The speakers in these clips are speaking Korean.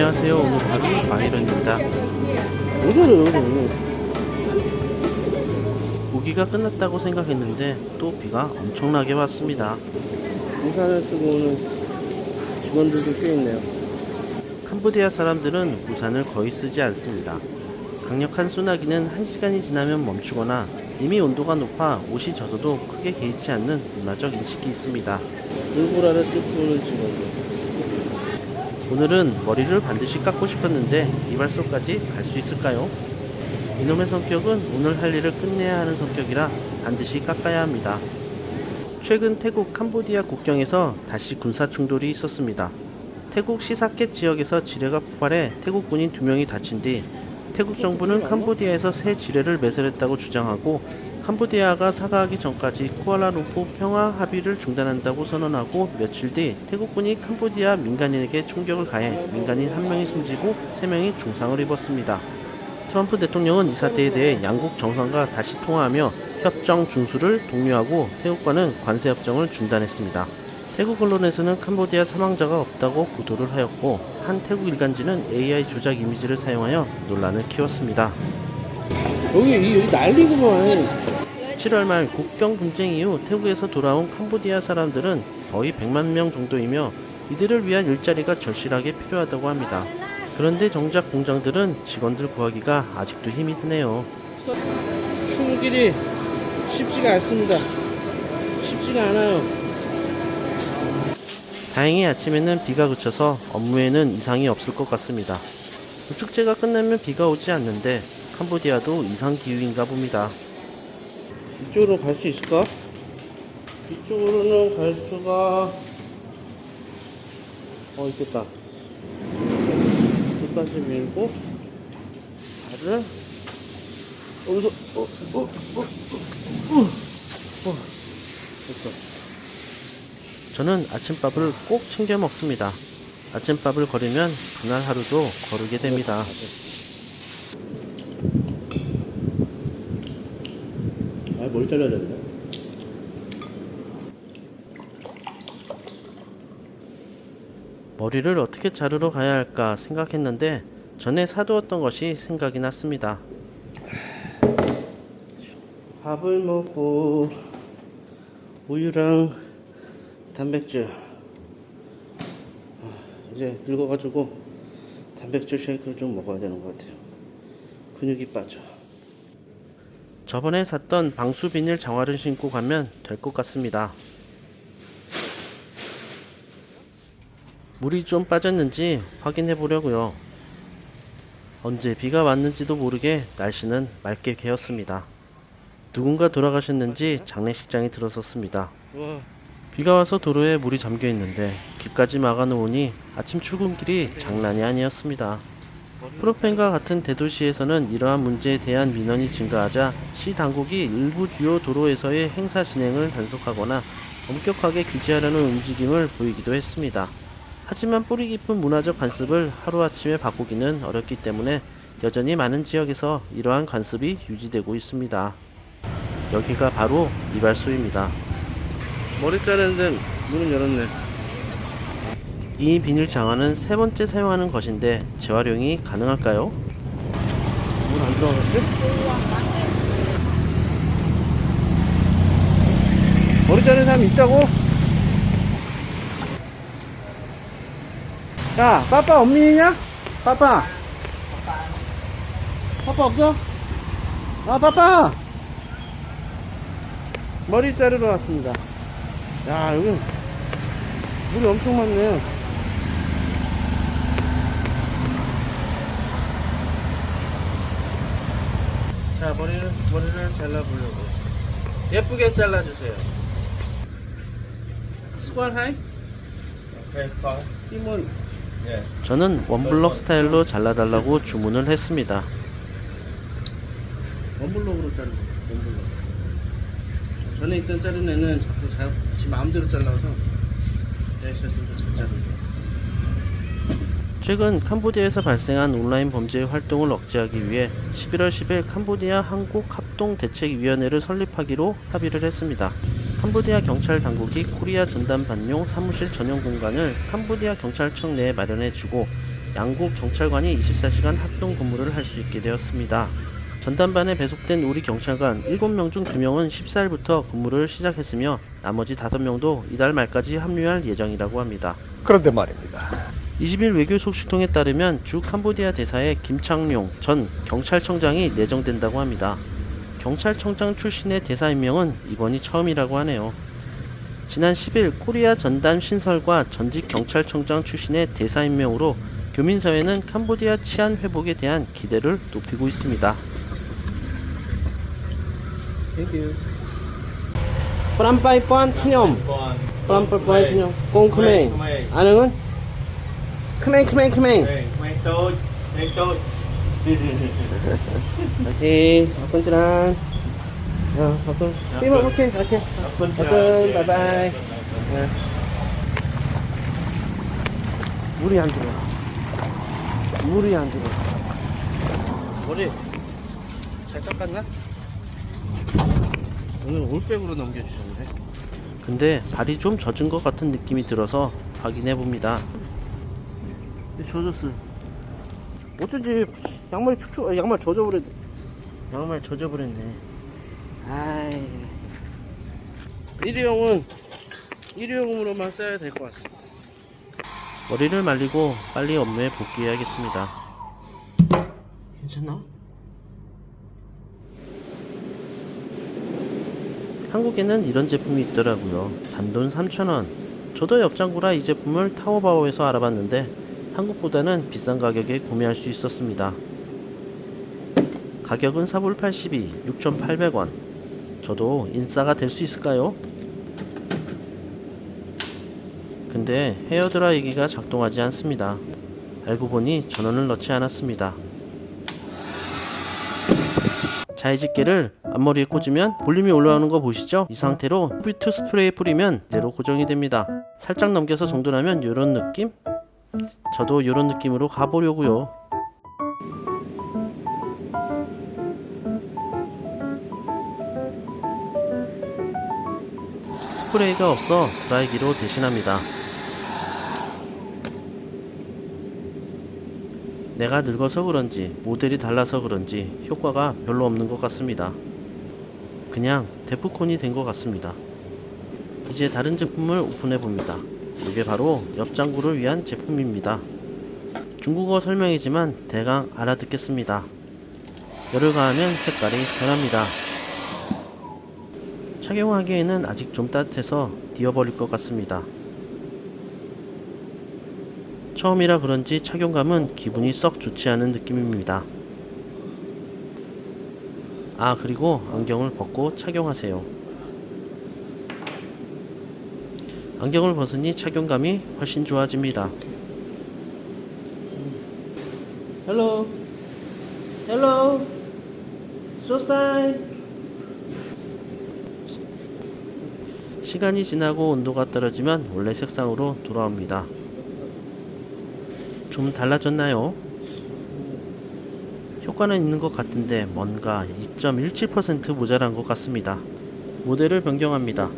안녕하세요. 오늘 마이런입니다. 오전에 오전에 우기가 끝났다고 생각했는데 또 비가 엄청나게 왔습니다. 우산을 쓰고 오는 직원들도 꽤 있네요. 캄보디아 사람들은 우산을 거의 쓰지 않습니다. 강력한 소나기는 1시간이 지나면 멈추거나 이미 온도가 높아 옷이 젖어도 크게 개의치 않는 문화적 인식이 있습니다. 뜯고 오는 직원들. 오늘은 머리를 반드시 깎고 싶었는데 이발소까지 갈 수 있을까요? 이놈의 성격은 오늘 할 일을 끝내야 하는 성격이라 반드시 깎아야 합니다. 최근 태국 캄보디아 국경에서 다시 군사 충돌이 있었습니다. 태국 시사켓 지역에서 지뢰가 폭발해 태국 군인 두 명이 다친 뒤 태국 정부는 캄보디아에서 새 지뢰를 매설했다고 주장하고 캄보디아가 사과하기 전까지 쿠알라룸푸 평화 합의를 중단한다고 선언하고 며칠 뒤 태국군이 캄보디아 민간인에게 총격을 가해 민간인 한 명이 숨지고 세 명이 중상을 입었습니다. 트럼프 대통령은 이 사태에 대해 양국 정상과 다시 통화하며 협정 중수를 독려하고 태국과는 관세 협정을 중단했습니다. 태국 언론에서는 캄보디아 사망자가 없다고 보도를 하였고 한 태국 일간지는 AI 조작 이미지를 사용하여 논란을 키웠습니다. 여기 이- 여기 난리구만. 7월 말 국경 분쟁 이후 태국에서 돌아온 캄보디아 사람들은 거의 100만 명 정도이며 이들을 위한 일자리가 절실하게 필요하다고 합니다. 그런데 정작 공장들은 직원들 구하기가 아직도 힘이 드네요. 출길이 쉽지가 않습니다. 쉽지가 않아요. 다행히 아침에는 비가 그쳐서 업무에는 이상이 없을 것 같습니다. 축제가 끝나면 비가 오지 않는데 캄보디아도 이상 기후인가 봅니다. 이쪽으로 갈 수 있을까? 이쪽으로는 갈 수가 어 있겠다. 끝까지 밀고 발을 어디서 어어 어 어 어, 됐어. 저는 아침밥을 꼭 챙겨 먹습니다. 아침밥을 거르면 그날 하루도 거르게 됩니다. 아 머리 잘라야 된다. 머리를 어떻게 자르러 가야 할까 생각했는데 전에 사두었던 것이 생각이 났습니다. 밥을 먹고 우유랑 단백질 아, 이제 늙어가지고 단백질 쉐이크를 좀 먹어야 되는 것 같아요 근육이 빠져 저번에 샀던 방수 비닐 장화를 신고 가면 될 것 같습니다. 물이 좀 빠졌는지 확인해 보려고요. 언제 비가 왔는지도 모르게 날씨는 맑게 개었습니다. 누군가 돌아가셨는지 장례식장이 들어섰습니다. 와 비가 와서 도로에 물이 잠겨 있는데 길까지 막아 놓으니 아침 출근길이 장난이 아니었습니다. 프로펜과 같은 대도시에서는 이러한 문제에 대한 민원이 증가하자 시 당국이 일부 주요 도로에서의 행사 진행을 단속하거나 엄격하게 규제하려는 움직임을 보이기도 했습니다. 하지만 뿌리 깊은 문화적 관습을 하루아침에 바꾸기는 어렵기 때문에 여전히 많은 지역에서 이러한 관습이 유지되고 있습니다. 여기가 바로 이발소입니다. 머리 자르는데 문은 열었네 이 비닐 장화는 세 번째 사용하는 것인데 재활용이 가능할까요? 문 안 들어갔지? 머리 자르는 사람 있다고? 야 빠빠 엄민이냐? 빠빠 빠빠 없어? 아 빠빠 머리 자르러 왔습니다 야 여기 물이 엄청 많네 자 머리를 머리를 잘라보려고. 예쁘게 잘라주세요. 수건 하이. 이문. 저는 원블럭 스타일로 잘라달라고 주문을 했습니다. 원블록으로 자르고 원블록 전에 있던 자른 애는 자꾸 자, 지 마음대로 잘라서 내가 좀더 잘 자르고 최근 캄보디아에서 발생한 온라인 범죄 활동을 억제하기 위해 11월 10일 캄보디아 한국 합동대책위원회를 설립하기로 합의를 했습니다. 캄보디아 경찰 당국이 코리아 전담 반용 사무실 전용 공간을 캄보디아 경찰청 내에 마련해 주고 양국 경찰관이 24시간 합동 근무를 할 수 있게 되었습니다. 전담반에 배속된 우리 경찰관 7명 중 2명은 14일부터 근무를 시작했으며 나머지 5명도 이달 말까지 합류할 예정이라고 합니다. 그런데 말입니다. 20일 외교 속시통에 따르면 주 캄보디아 대사의 김창룡 전 경찰청장이 내정된다고 합니다. 경찰청장 출신의 대사 임명은 이번이 처음이라고 하네요. 지난 10일 코리아 전담 신설과 전직 경찰청장 출신의 대사 임명으로 교민사회는 캄보디아 치안 회복에 대한 기대를 높이고 있습니다. 땡큐. 프람파이 뻔 크뇽. 프람파이 크뇽. 꽁 크맹. 아능은? 크맹 크맹 크맹. 오케이. 아픈지란. 야, 아픈. 삐마 오케이. 오케이. 아픈. 바이바이. 네. 물이 안 들어. 물이 안 들어. 머리 잘 깎았나? 오늘 올백으로 넘겨주셨네. 근데 발이 좀 젖은 것 같은 느낌이 들어서 확인해 봅니다. 젖었어. 어쩐지 양말이 축축, 아, 양말 젖어버렸. 양말 젖어버렸네. 아이. 일회용은 일회용으로만 써야 될 것 같습니다. 머리를 말리고 빨리 업무에 복귀해야겠습니다. 괜찮나? 한국에는 이런 제품이 있더라고요. 단돈 3,000원. 저도 옆장구라 이 제품을 타오바오에서 알아봤는데 한국보다는 비싼 가격에 구매할 수 있었습니다. 가격은 4불 82, 6,800원. 저도 인싸가 될 수 있을까요? 근데 헤어드라이기가 작동하지 않습니다. 알고 보니 전원을 넣지 않았습니다. 자이집게를 앞머리에 꽂으면 볼륨이 올라오는 거 보시죠? 이 상태로 뷰트 스프레이 뿌리면 대로 고정이 됩니다. 살짝 넘겨서 정돈하면 이런 느낌? 저도 이런 느낌으로 가보려고요. 스프레이가 없어 드라이기로 대신합니다. 내가 늙어서 그런지 모델이 달라서 그런지 효과가 별로 없는 것 같습니다. 그냥 데프콘이 된 것 같습니다. 이제 다른 제품을 오픈해 봅니다. 이게 바로 옆장구를 위한 제품입니다. 중국어 설명이지만 대강 알아듣겠습니다. 열을 가하면 색깔이 변합니다. 착용하기에는 아직 좀 따뜻해서 디어버릴 것 같습니다. 처음이라 그런지 착용감은 기분이 썩 좋지 않은 느낌입니다. 아, 그리고 안경을 벗고 착용하세요. 안경을 벗으니 착용감이 훨씬 좋아집니다. 헬로. 헬로. 소스타이. 시간이 지나고 온도가 떨어지면 원래 색상으로 돌아옵니다. 좀 달라졌나요? 효과는 있는 것 같은데 뭔가 2.17% 모자란 것 같습니다. 모델을 변경합니다.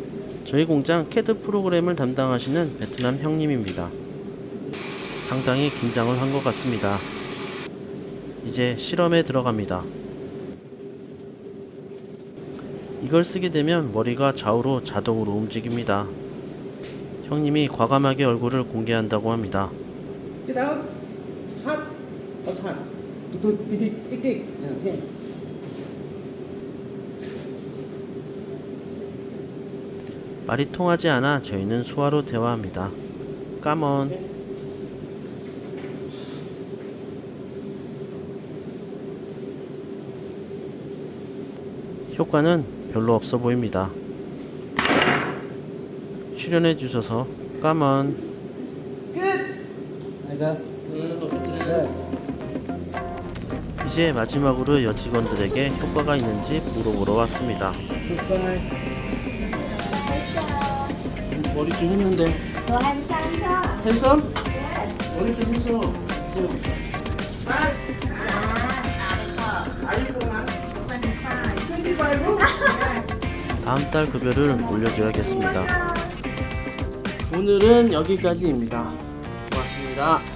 저희 공장 캐드 프로그램을 담당하시는 베트남 형님입니다. 상당히 긴장을 한 것 같습니다. 이제 실험에 들어갑니다. 이걸 쓰게 되면 머리가 좌우로 자동으로 움직입니다. 형님이 과감하게 얼굴을 공개한다고 합니다띡. 예. 말이 통하지 않아 저희는 수화로 대화합니다. 까먼. 효과는 별로 없어 보입니다. 출연해 주셔서 까먼. 이제 마지막으로 여직원들에게 효과가 있는지 물어보러 왔습니다. 머리 좀 했는데. 저 한산서 핸섬? 머리 좀 했어. 다음 달 급여를 올려줘야겠습니다. 오늘은 여기까지입니다. 고맙습니다.